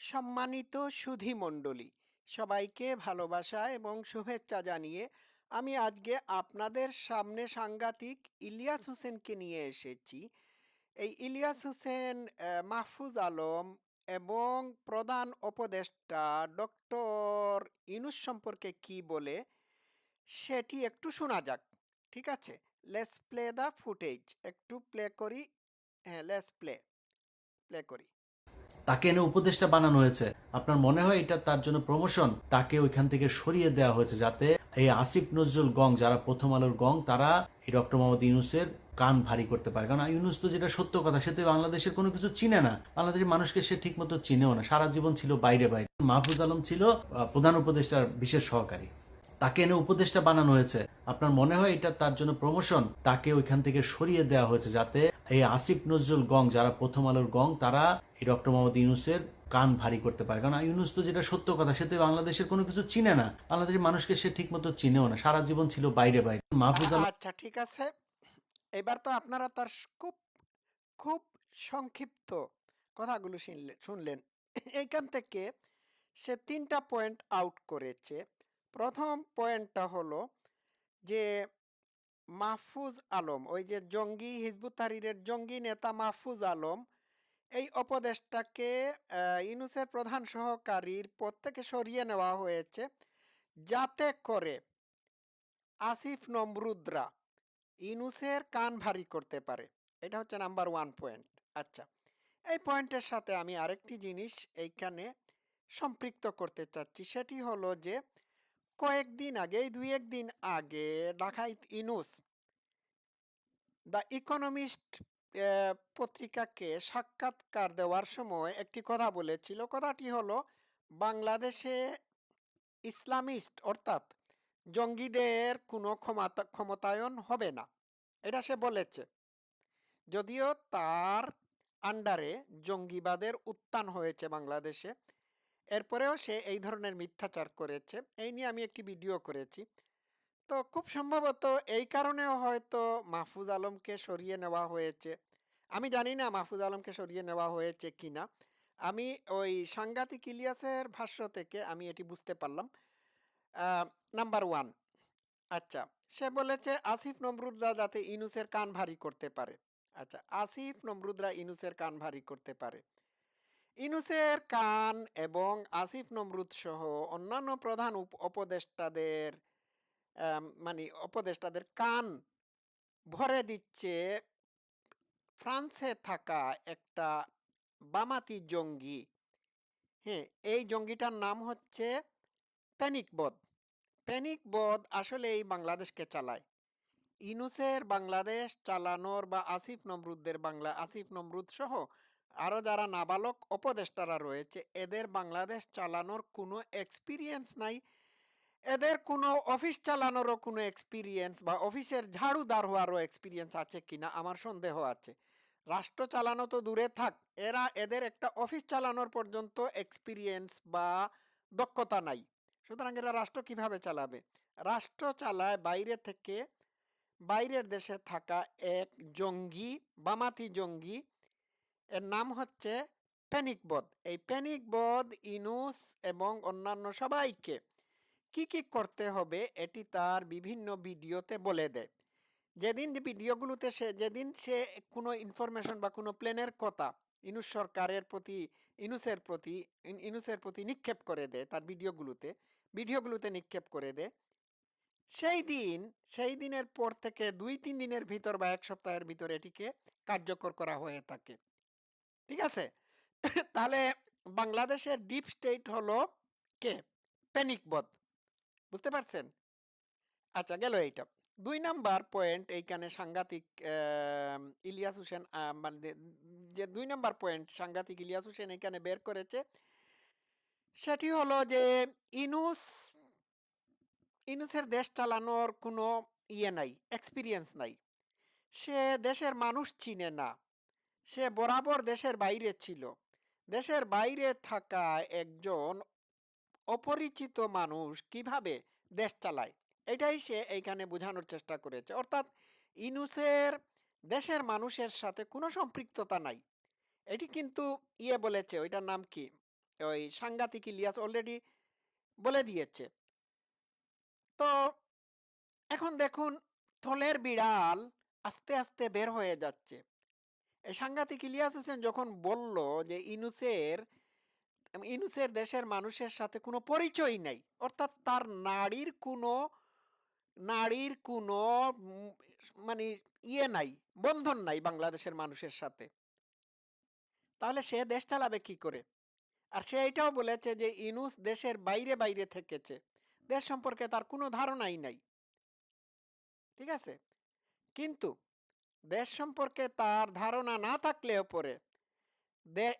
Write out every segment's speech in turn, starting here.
সম্মানিত সুধী মণ্ডলী, সবাইকে ভালোবাসা এবং শুভেচ্ছা জানিয়ে আমি আজকে আপনাদের সামনে সাংঘাতিক ইলিয়াস হোসেনকে নিয়ে এসেছি। এই ইলিয়াস হোসেন মাহফুজ আলম এবং প্রধান উপদেষ্টা ডক্টর ইনুস সম্পর্কে কি বলে সেটি একটু শোনা যাক, ঠিক আছে? লেটস প্লে দ্য ফুটেজ একটু প্লে করি হ্যাঁ লেটস প্লে প্লে করি। তাকে এনে উপদেষ্টা বানানো হয়েছে। আপনার মনে হয় এটা তার জন্য প্রমোশন তাকে ওইখান থেকে সরিয়ে দেওয়া হয়েছে যাতে এই আসিফ নজরুল গং, যারা প্রথম আলোর গং, তারা এই ডক্টর মোহাম্মদ ইউনুসের কান ভারী করতে পারে। কারণ ইউনুস তো যেটা সত্য কথা, সে তো বাংলাদেশের কোনো কিছু চিনে না। বাংলাদেশের মানুষকে সে ঠিক মতো চিনেও না। সারা জীবন ছিল বাইরে বাইরে। মাহফুজ আলম ছিল প্রধান উপদেষ্টার বিশেষ সহকারী। তাকে এনে উপদেষ্টা বানানো হয়েছে। আপনার মনে হয় এটা তার জন্য প্রমোশন তাকে ওইখান থেকে সরিয়ে দেওয়া হয়েছে যাতে এই আসিফ নজরুল গং, যারা প্রথম আলোর গং, তারা এই ডক্টর মোহাম্মদ ইউনুসের কান ভারী করতে পারে। কারণ ইউনুস তো যেটা সত্য কথা, সে তো বাংলাদেশের কোনো কিছু চিনে না। বাংলাদেশের মানুষকে সে ঠিক মতো চিনেও না। সারা জীবন ছিল বাইরে বাইরে। মাহফুজ আচ্ছা ঠিক আছে। এবার তো আপনারা তার খুব খুব সংক্ষিপ্ত কথাগুলো শুনলে- শুনলেন। এইখান থেকে সে তিনটা পয়েন্ট আউট করেছে। প্রথম পয়েন্টটা হলো যে মাহফুজ আলম, ওই যে জঙ্গি, হিজবুত তাহরিরের জঙ্গি নেতা মাহফুজ আলম, এই উপদেশটাকে ইউনুসের প্রধান সহকারীর পদ থেকে সরিয়ে নেওয়া হয়েছে যাতে করে আসিফ নমরুদ্রা ইনুসের কান ভারী করতে পারে। এটা হচ্ছে নাম্বার ওয়ান পয়েন্ট। আচ্ছা এই পয়েন্টের সাথে আমি আরেকটি জিনিস এইখানে সম্পৃক্ত করতে চাচ্ছি। সেটি হলো যে কয়েকদিন আগে দুই একদিন আগে ডাকাইত ইনুস, দ্য ইকোনমিস্ট পত্রিকাকে সাক্ষাৎকার দেওয়ার সময় একটি কথা বলেছিল। কথাটি হলো, বাংলাদেশে ইসলামিস্ট অর্থাৎ জঙ্গিদের কোনো ক্ষমতা, ক্ষমতায়ন হবে না, এটা সে বলেছে। যদিও তার আন্ডারে জঙ্গিবাদের উত্থান হয়েছে বাংলাদেশে এরপরেও সে এই ধরনের মিথ্যাচার করেছে। এই নিয়ে আমি একটি ভিডিও করেছি। তো খুব সম্ভবত এই কারণেও হয়তো মাহফুজ আলমকে সরিয়ে নেওয়া হয়েছে। আমি জানি না মাহফুজ আলমকে সরিয়ে নেওয়া হয়েছে কিনা আমি ওই সাংঘাতিক ইলিয়াসের ভাষ্য থেকে আমি এটি বুঝতে পারলাম। Number one. আচ্ছা সে বলেছে, আসিফ নমরুদরা যাতে ইনুসের কান ভারী করতে পারে। আচ্ছা আসিফ নমরুদরা ইনুসের কান ভারী করতে পারে। ইনুসের কান এবং আসিফ নমরুদ সহ অন্যান্য প্রধান উপ- উপদেষ্টাদের মানে উপদেষ্টাদের কান ভরে দিচ্ছে ফ্রান্সে থাকা একটা বামাতি জঙ্গি। হ্যাঁ এই জঙ্গিটার নাম হচ্ছে প্যানিক বধ। প্যানিক বধ আসলে এই বাংলাদেশকে চালায়। ইনুসের বাংলাদেশ চালানোর বা আসিফ নমরুদদের বাংলা, আসিফ নমরুদ সহ আরও যারা নাবালক উপদেষ্টারা রয়েছে, এদের বাংলাদেশ চালানোর কোনো এক্সপিরিয়েন্স নাই। এদের কোনো অফিস চালানোরও কোনো এক্সপিরিয়েন্স বা অফিসের ঝাড়ুদার হওয়ারও এক্সপিরিয়েন্স আছে কিনা আমার সন্দেহ আছে। রাষ্ট্র চালানো তো দূরে থাক, এরা এদের একটা অফিস চালানোর পর্যন্ত এক্সপিরিয়েন্স বা দক্ষতা নাই। সুতরাং এরা রাষ্ট্র কীভাবে চালাবে? রাষ্ট্র চালায় বাইরে থেকে বাইরের দেশে থাকা এক জঙ্গি, বামাতি জঙ্গি এর নাম হচ্ছে প্যানিকবধ এই প্যানিকবধ ইনুস এবং অন্যান্য সবাইকে কি কি করতে হবে এটি তার বিভিন্ন ভিডিওতে বলে দেয়। যেদিন ভিডিওগুলোতে সে, যেদিন সে কোনো ইনফরমেশন বা কোনো প্ল্যানের কথা ইনুস সরকারের প্রতি, ইনুসের প্রতি ইনুসের প্রতি নিক্ষেপ করে দেয় তার ভিডিওগুলোতে ভিডিওগুলোতে নিক্ষেপ করে দেয়। সেই দিন, সেই দিনের পর থেকে দুই, তিন দিনের ভিতর বা এক সপ্তাহের ভিতর এটিকে কার্যকর করা হয়ে থাকে। ঠিক আছে? তাহলে বাংলাদেশের ডিপ স্টেট হলো কে? প্যানিকবধ বুঝতে পারছেন? আচ্ছা গেল এইটা। দুই নাম্বার পয়েন্ট এইখানে সাংঘাতিক ইলিয়াস হোসেন মানে যে- যে দুই নাম্বার পয়েন্ট সাংঘাতিক ইলিয়াস হোসেন এখানে বের করেছে, সেটি হলো যে ইনুস, ইনুসের দেশ চালানোর কোনো ইয়ে নাই এক্সপিরিয়েন্স নাই। সে দেশের মানুষ চিনে না। সে বরাবর দেশের বাইরে ছিল। দেশের বাইরে থাকা একজন অপরিচিত মানুষ কীভাবে দেশ চালায়? এটাই সে এইখানে বোঝানোর চেষ্টা করেছে। অর্থাৎ ইনুসের দেশের মানুষের সাথে কোনো সম্পৃক্ততা নাই। এটি কিন্তু ইয়ে বলেছে, ওইটার নাম কি? ওই সাংঘাতিক ইলিয়াস অলরেডি বলে দিয়েছে। তো এখন দেখুন, থলের বিড়াল আস্তে আস্তে বের হয়ে যাচ্ছে। সাংঘাতিক ইলিয়াস হোসেন যখন বলল যে ইনুসের ইনুসের দেশের মানুষের সাথে কোনো পরিচয় নাই, অর্থাৎ তার নারীর কোনো নারীর কোনো মানে ইয়ে নাই, বন্ধন নাই বাংলাদেশের মানুষের সাথে। তাহলে সে দেশ চালাবে কি করে? আর সে এটাও বলেছে যে ইনুস দেশের বাইরে বাইরে থেকেছে, দেশ সম্পর্কে তার কোনো ধারণাই নাই। ঠিক আছে? কিন্তু দেশ সম্পর্কে তার ধারণা না থাকলেও পরে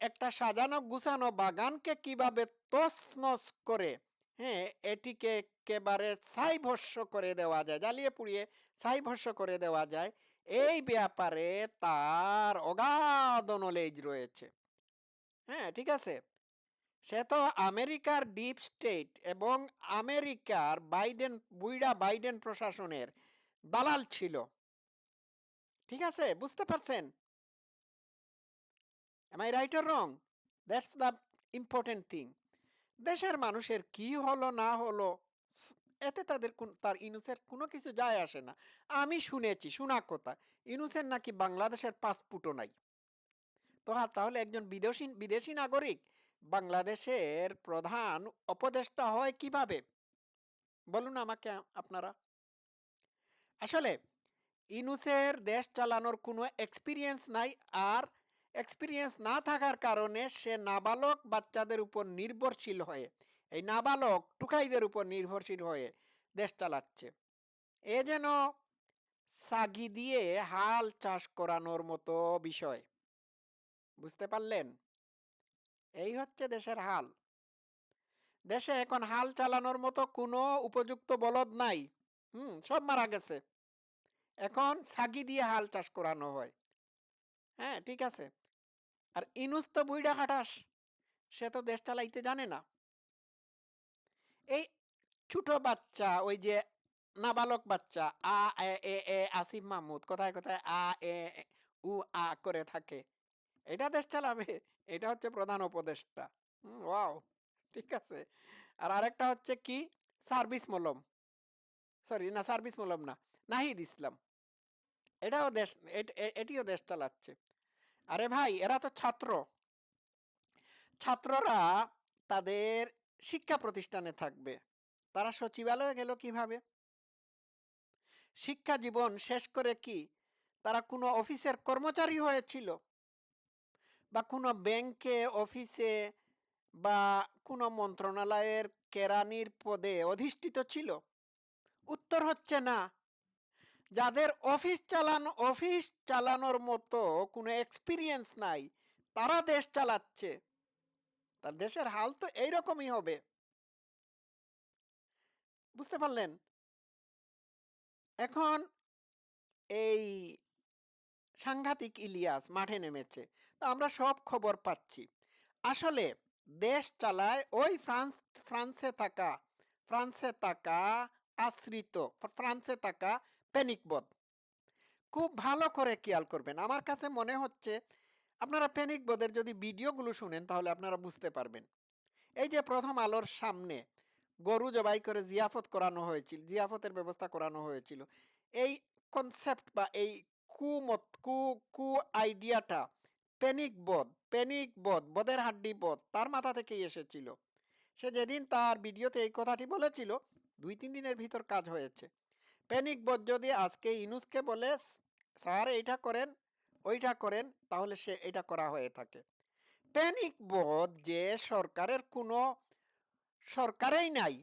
একটা সাজানো গুছানো বাগানকে কীভাবে তছনছ করে হ্যাঁ এটিকে একেবারে ছাই ভস্য করে দেওয়া যায়, জ্বালিয়ে পুড়িয়ে ছাই ভস্য করে দেওয়া যায়, এই ব্যাপারে তার অগাধ নলেজ রয়েছে। হ্যাঁ ঠিক আছে? সে তো আমেরিকার ডিপ স্টেট এবং আমেরিকার বাইডেন বুইড়া বাইডেন প্রশাসনের দালাল ছিল। ঠিক আছে, বুঝতে পারছেন? Am I right or wrong that's the important thing দেশের মানুষের কি হলো, না হলো এতে তাদের তার ইনুসের কোনো কিছু যায় আসে না। আমি শুনেছি, শোনা কথা, ইনুসের নাকি বাংলাদেশের পাসপোর্টও নাই। তো হ্যাঁ তাহলে একজন বিদেশি বিদেশি নাগরিক বাংলাদেশের প্রধান উপদেষ্টা হয় কীভাবে? বলুন আমাকে আপনারা। আসলে ইনুসের দেশ চালানোর কোনো এক্সপিরিয়েন্স নাই আর এক্সপিরিয়েন্স না থাকার কারণে সে নাবালক বাচ্চাদের উপর নির্ভরশীল হয়ে, এই নাবালক টুকাইদের উপর নির্ভরশীল হয়ে দেশ চালাচ্ছে। এ যেন সাগি দিয়ে হাল চাষ করানোর মতো বিষয়। বুঝতে পারলেন? এই হচ্ছে দেশের হাল। দেশে এখন হাল চালানোর মতো কোনো উপযুক্ত বলদ নাই। হুম, সব মারা গেছে। এখন সাগি দিয়ে হাল চাষ করানো হয়। হ্যাঁ ঠিক আছে। আর ইনুস তো বুইড়া খাটাস, সে তো দেশ চালাইতে জানে না। এই ছোট বাচ্চা, ওই যে নাবালক বাচ্চা, আ, এ এ এ, আসিফ মাহমুদ, কোথায় কোথায়, আ, এ উ, আ করে থাকে। এটা দেশ চালাবে, এটা হচ্ছে প্রধান উপদেষ্টা। ওয়াও, ঠিক আছে। আর আরেকটা হচ্ছে কি? সার্ভিস মলম। সরি না সার্ভিস মলম না, নাহিদ ইসলাম। এটাও দেশ এটিও দেশ চালাচ্ছে। আরে ভাই, এরা তো ছাত্র। ছাত্ররা তাদের শিক্ষা প্রতিষ্ঠানে থাকবে। তারা সচিবালয়ে গেল কীভাবে? শিক্ষা জীবন শেষ করে কি? তারা কোনো অফিসের কর্মচারী হয়েছিল? বা কোনো ব্যাংকে, অফিসে, বা কোনো মন্ত্রণালয়ের কেরানির পদে অধিষ্ঠিত ছিল? উত্তর হচ্ছে না। যাদের অফিস চালানো, অফিস চালানোর মতো কোনো এক্সপিরিয়েন্স নাই, তারা দেশ চালাচ্ছে। তার দেশের হাল তো এইরকমই হবে। বুঝতে পারলেন? এখন এই সাংঘাতিক ইলিয়াস মাঠে নেমেছে, তো আমরা সব খবর পাচ্ছি। আসলে দেশ চালায় ওই ফ্রান্স, ফ্রান্সে থাকা ফ্রান্সে থাকা আশ্রিত। ফ্রান্সে থাকা প্যানিকবধ খুব ভালো করে খেয়াল করবেন। আমার কাছে মনে হচ্ছে আপনারা প্যানিকবধের যদি ভিডিওগুলো শুনেন তাহলে আপনারা বুঝতে পারবেন। এই যে প্রথম আলোর সামনে গরু জবাই করে জিয়াফত করানো হয়েছিল, জিয়াফতের ব্যবস্থা করানো হয়েছিল। এই কনসেপ্ট বা এই কুমত, কু কু আইডিয়াটা প্যানিক বোধ প্যানিক বোধ বোধের হাড্ডি বোধ তার মাথা থেকেই এসেছিল। সে যেদিন তার ভিডিওতে এই কথাটি বলেছিল দুই, তিন দিনের ভিতর কাজ হয়েছে। প্যানিক বোধ যদি আজকে ইনুসকে বলে, স্যার এইটা করেন, ওইটা করেন, তাহলে সে এটা করা হয়ে থাকে। প্যানিক বোধ যে সরকারের কোনো সরকারেই নাই,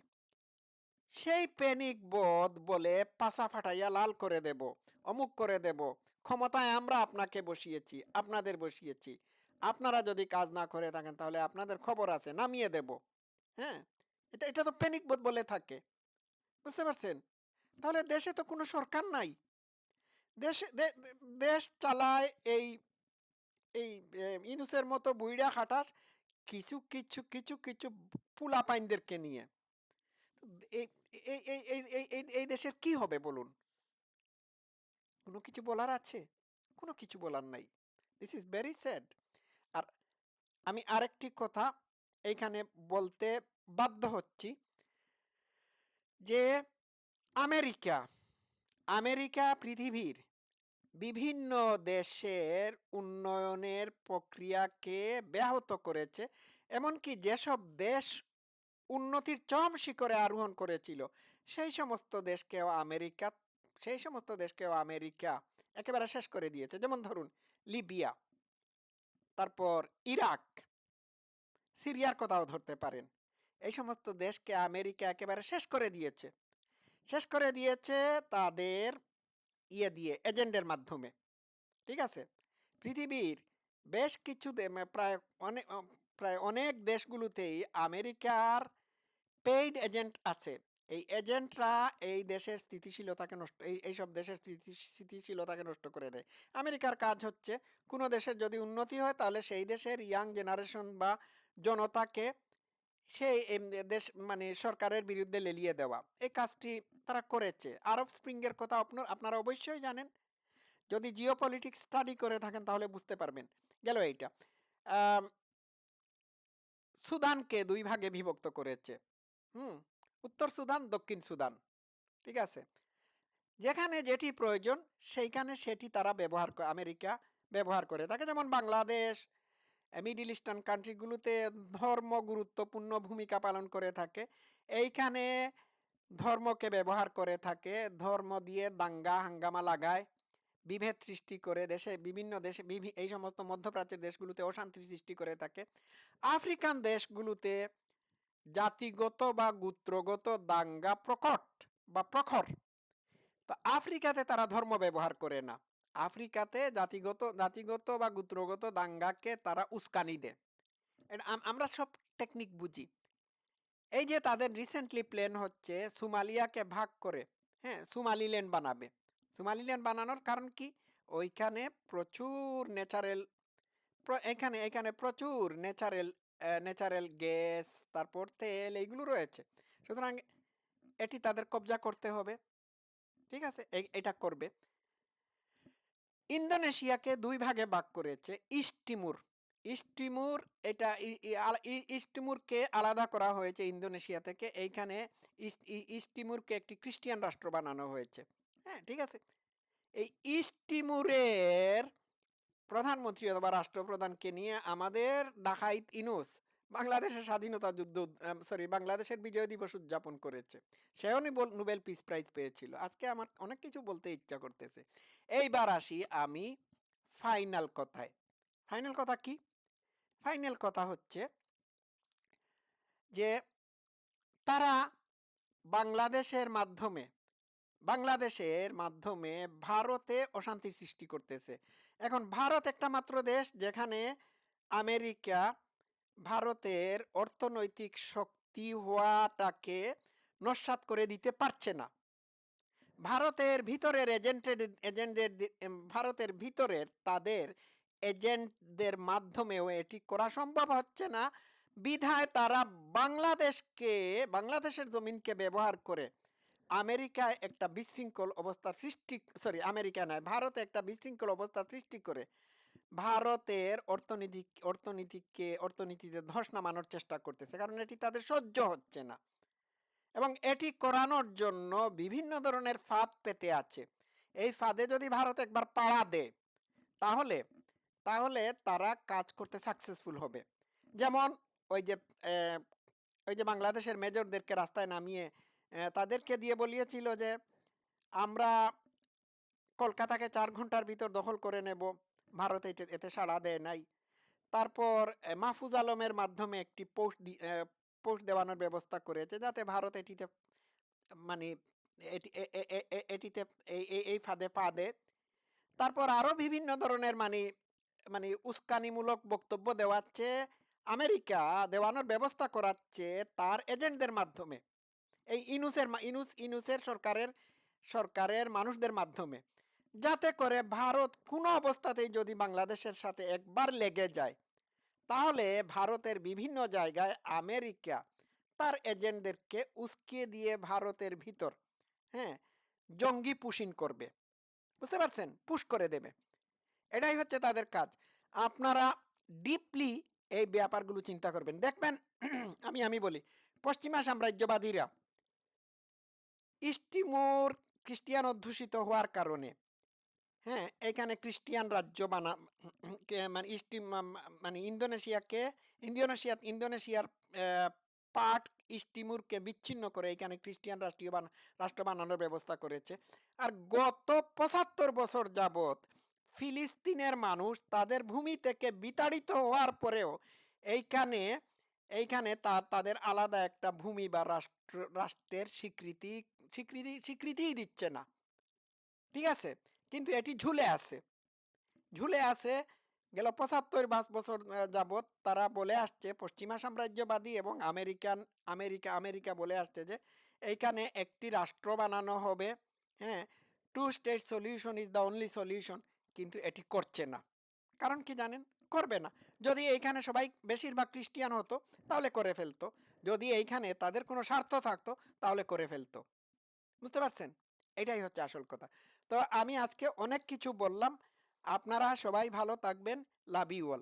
সেই প্যানিক বোধ বলে পাশা ফাটাইয়া লাল করে দেব, অমুক করে দেব, ক্ষমতায় আমরা আপনাকে বসিয়েছি, আপনাদের বসিয়েছি। আপনারা যদি কাজ না করে থাকেন, তাহলে আপনাদের খবর আছে, নামিয়ে দেব। হ্যাঁ? এটা এটা তো প্যানিক বোধ বলে থাকে। বুঝতে পারছেন? তাহলে দেশে তো কোনো সরকার নাই। দেশে দেশ চালায় এই এই ইনুসের মতো বুইড়া খাটাস কিছু কিছু কিছু কিছু পুলা পাইনদেরকে নিয়ে এই দেশের কি হবে বলুন? কোনো কিছু বলার আছে? কোনো কিছু বলার নাই। দিস ইজ ভেরি স্যাড আর আমি আরেকটি কথা এইখানে বলতে বাধ্য হচ্ছি। যে আমেরিকা আমেরিকা পৃথিবীর বিভিন্ন দেশের উন্নয়নের প্রক্রিয়াকে ব্যাহত করেছে, এমনকি যেসব দেশ উন্নতির চরম শিখরে আরোহণ করেছিল, সেই সমস্ত দেশকেও আমেরিকা, সেই সমস্ত দেশকেও আমেরিকা একেবারে শেষ করে দিয়েছে। যেমন ধরুন, লিবিয়া, তারপর ইরাক, সিরিয়ার কথাও ধরতে পারেন। এই সমস্ত দেশকে আমেরিকা একেবারে শেষ করে দিয়েছে। শেষ করে দিয়েছে তাদের ইয়ে দিয়ে এজেন্ডের মাধ্যমে। ঠিক আছে? পৃথিবীর বেশ কিছু প্রায় অনেক প্রায় অনেক দেশগুলোতেই আমেরিকার পেইড এজেন্ট আছে। এই এজেন্টরা এই দেশের স্থিতিশীলতাকে নষ্ট, এই, এইসব দেশের স্থিতি, স্থিতিশীলতাকে নষ্ট করে দেয়। আমেরিকার কাজ হচ্ছে, কোনো দেশের যদি উন্নতি হয় তাহলে সেই দেশের ইয়াং জেনারেশন বা জনতাকে সেই দেশ মানে সরকারের বিরুদ্ধে লেলিয়ে দেওয়া। এই কাজটি তারা করেছে। আরব স্প্রিংয়ের কথা আপনার, আপনারা অবশ্যই জানেন। যদি জিও পলিটিক্স স্টাডি করে থাকেন তাহলে বুঝতে পারবেন। গেল এইটা। সুদানকে দুই ভাগে বিভক্ত করেছে। হুম, উত্তর সুদান, দক্ষিণ সুদান। ঠিক আছে? যেখানে যেটি প্রয়োজন সেইখানে সেটি তারা ব্যবহার আমেরিকা ব্যবহার করে। থাকে যেমন বাংলাদেশ মিডিল ইস্টার্ন কান্ট্রিগুলোতে ধর্ম গুরুত্বপূর্ণ ভূমিকা পালন করে থাকে। এইখানে ধর্মকে ব্যবহার করে থাকে, ধর্ম দিয়ে দাঙ্গা, হাঙ্গামা লাগায়, বিভেদ সৃষ্টি করে দেশে, বিভিন্ন দেশে এই সমস্ত মধ্যপ্রাচ্যের দেশগুলোতে অশান্তি সৃষ্টি করে থাকে। আফ্রিকান দেশগুলোতে জাতিগত বা গোত্রগত দাঙ্গা প্রকট বা প্রখর। তো আফ্রিকাতে তারা ধর্ম ব্যবহার করে না। আফ্রিকাতে জাতিগত জাতিগত বা গোত্রগত দাঙ্গাকে তারা উস্কানি দেয়। এটা আমরা সব টেকনিক বুঝি। এই যে তাদের রিসেন্টলি প্ল্যান হচ্ছে সুমালিয়াকে ভাগ করে হ্যাঁ সুমালিল্যান্ড বানাবে। সুমালিল্যান্ড বানানোর কারণ কি? ওইখানে প্রচুর ন্যাচারাল এখানে এখানে প্রচুর ন্যাচারাল ন্যাচারাল গ্যাস তারপর তেল এইগুলো রয়েছে। সুতরাং এটি তাদের কবজা করতে হবে। ঠিক আছে? এটা করবে। ইন্দোনেশিয়াকে দুই ভাগে ভাগ করেছে ইস্ট তিমুর ইস্ট তিমুর এটা ইস্ট তিমুরকে আলাদা করা হয়েছে ইন্দোনেশিয়া থেকে। এইখানে ইস্ট তিমুরকে একটি খ্রিস্টিয়ান রাষ্ট্র বানানো হয়েছে। হ্যাঁ ঠিক আছে? এই ইস্ট তিমুরের প্রধানমন্ত্রী অথবা রাষ্ট্রপ্রধানকে নিয়ে আমাদের ডাকাইত ইনুস। বাংলাদেশের স্বাধীনতা যুদ্ধ সরি বাংলাদেশের বিজয় দিবস উদযাপন করেছে। সেও নিবল- পিস প্রাইজ পেয়েছিল। আজকে আমার অনেক কিছু বলতে ইচ্ছা করতেছে। এইবার আসি আমি ফাইনাল কথায়। ফাইনাল কথা কি? ফাইনাল কথা হচ্ছে যে তারা বাংলাদেশের মাধ্যমে বাংলাদেশের মাধ্যমে ভারতে অশান্তির সৃষ্টি করতেছে। এখন ভারত একটা মাত্র দেশ যেখানে আমেরিকা ভারতের অর্থনৈতিক শক্তি হওয়াটাকে নস্বাত করে দিতে পারছে না। ভারতের ভিতরের এজেন্টের এজেন্টদের ভারতের ভিতরের তাদের এজেন্টদের মাধ্যমেও এটি করা সম্ভব হচ্ছে না। বিধায় তারা বাংলাদেশকে, বাংলাদেশের জমিনকে ব্যবহার করে আমেরিকায় একটা বিশৃঙ্খল অবস্থা সৃষ্টি, সরি আমেরিকা নয়, ভারতে একটা বিশৃঙ্খল অবস্থা সৃষ্টি করে ভারতের অর্থনীতি অর্থনীতিকে, অর্থনীতিতে ধস নামানোর চেষ্টা করতেছে। কারণ এটি তাদের সহ্য হচ্ছে না। এবং এটি করানোর জন্য বিভিন্ন ধরনের ফাঁদ পেতে আছে। এই ফাঁদে যদি ভারত একবার পাড়া দেয়, তাহলে তাহলে তারা কাজ করতে সাকসেসফুল হবে। যেমন ওই যে ওই যে বাংলাদেশের মেজরদেরকে রাস্তায় নামিয়ে তাদেরকে দিয়ে বলিয়েছিল যে, আমরা কলকাতাকে চার ঘণ্টার ভিতর দখল করে নেব। ভারত এতে সাড়া দেয় নাই। তারপর মাহফুজ আলমের মাধ্যমে একটি পোস্ট পোস্ট দেওয়ানোর ব্যবস্থা করেছে যাতে ভারত এটিতে মানে এটিতে এই ফাঁদে পা দেয়। তারপর আরও বিভিন্ন ধরনের মানে মানে উস্কানিমূলক বক্তব্য দেওয়াচ্ছে, আমেরিকা দেওয়ানোর ব্যবস্থা করাচ্ছে তার এজেন্টদের মাধ্যমে। এই ইনুসের ইনুস, ইনুসের সরকারের সরকারের মানুষদের মাধ্যমে। যাতে করে ভারত কোনো অবস্থাতেই যদি বাংলাদেশের সাথে একবার লেগে যায়, তাহলে ভারতের বিভিন্ন জায়গায় আমেরিকা তার এজেন্টদেরকে উস্কিয়ে দিয়ে ভারতের ভিতর হ্যাঁ জঙ্গি পুশিন করবে। বুঝতে পারছেন? পুশ করে দেবে। এটাই হচ্ছে তাদের কাজ। আপনারা ডিপলি এই ব্যাপারগুলো চিন্তা করবেন। দেখবেন, আমি আমি বলি, পশ্চিমা সাম্রাজ্যবাদীরা ইস্টিমোর খ্রিস্টিয়ান অধ্যুষিত হওয়ার কারণে হ্যাঁ এখানে খ্রিস্টিয়ান রাজ্য বানা মানে মানে ইন্দোনেশিয়াকে, ইন্দোনেশিয়া, ইন্দোনেশিয়ার পার্ট ইস্টিমুরকে বিচ্ছিন্ন করে এখানে খ্রিস্টিয়ান রাষ্ট্রীয় রাষ্ট্র বানানোর ব্যবস্থা করেছে। আর গত পঁচাত্তর বছর যাবৎ ফিলিস্তিনের মানুষ তাদের ভূমি থেকে বিতাড়িত হওয়ার পরেও এইখানে এইখানে তা, তাদের আলাদা একটা ভূমি বা রাষ্ট্র, রাষ্ট্রের স্বীকৃতি স্বীকৃতি, স্বীকৃতিই দিচ্ছে না। ঠিক আছে? কিন্তু এটি ঝুলে আছে। ঝুলে আছে, গেল পঁচাত্তর পাঁচ বছর যাবৎ তারা বলে আসছে পশ্চিমা সাম্রাজ্যবাদী এবং আমেরিকান, আমেরিকা আমেরিকা বলে আসছে যে, এইখানে একটি রাষ্ট্র বানানো হবে হ্যাঁ two state solution is the only solution কিন্তু এটি করছে না। কারণ কি জানেন? করবে না। যদি এইখানে সবাই বেশিরভাগ খ্রিস্টিয়ান হতো, তাহলে করে ফেলতো। যদি এইখানে তাদের কোনো স্বার্থ থাকতো, তাহলে করে ফেলতো। বুঝতে পারছেন? এটাই হচ্ছে আসল কথা। তো আমি আজকে অনেক কিছু বললাম। আপনারা সবাই ভালো থাকবেন। Love you all.